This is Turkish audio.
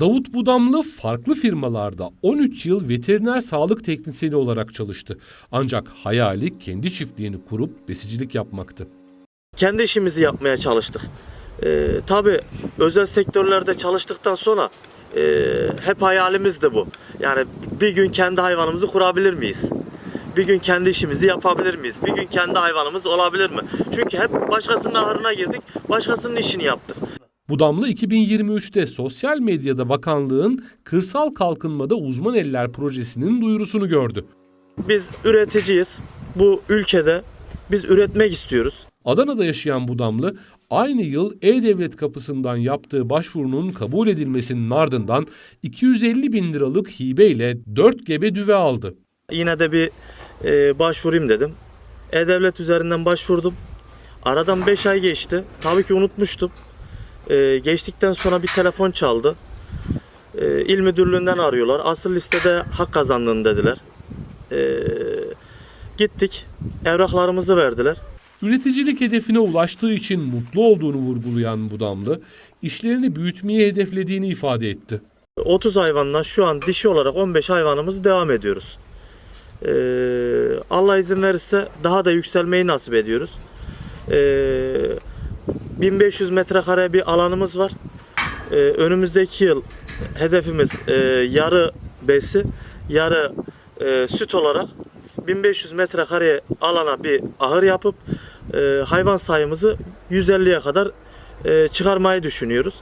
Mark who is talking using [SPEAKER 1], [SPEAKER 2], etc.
[SPEAKER 1] Davut Budamlı farklı firmalarda 13 yıl veteriner sağlık teknisyeni olarak çalıştı. Ancak hayali kendi çiftliğini kurup besicilik yapmaktı.
[SPEAKER 2] kendi işimizi yapmaya çalıştık. Ee, Tabi özel sektörlerde çalıştıktan sonra e, hep hayalimiz de bu. Yani bir gün kendi hayvanımızı kurabilir miyiz? Bir gün kendi işimizi yapabilir miyiz? Bir gün kendi hayvanımız olabilir mi? Çünkü hep başkasının ahırına girdik, başkasının işini yaptık.
[SPEAKER 1] Budamlı 2023'te sosyal medyada bakanlığın kırsal kalkınmada uzman eller projesinin duyurusunu gördü.
[SPEAKER 2] Biz üreticiyiz. Bu ülkede biz üretmek istiyoruz.
[SPEAKER 1] Adana'da yaşayan Budamlı aynı yıl E-Devlet kapısından yaptığı başvurunun kabul edilmesinin ardından 250 bin liralık hibeyle 4 gebe düve aldı.
[SPEAKER 2] Yine de bir e, başvurayım dedim. E-Devlet üzerinden başvurdum. Aradan 5 ay geçti. Tabii ki unutmuştum. E, geçtikten sonra bir telefon çaldı. E, İl Müdürlüğü'nden arıyorlar. Asıl listede hak kazandın dediler. E, gittik. Evraklarımızı verdiler.
[SPEAKER 1] Üreticilik hedefine ulaştığı için mutlu olduğunu vurgulayan Budamlı, işlerini büyütmeyi hedeflediğini ifade etti.
[SPEAKER 2] 30 hayvandan şu an dişi olarak 15 hayvanımız devam ediyoruz. Ee, Allah izin verirse daha da yükselmeyi nasip ediyoruz. Ee, 1500 metrekare bir alanımız var. Ee, önümüzdeki yıl hedefimiz e, yarı besi, yarı e, süt olarak 1500 metrekare alana bir ahır yapıp e, hayvan sayımızı 150'ye kadar e, çıkarmayı düşünüyoruz.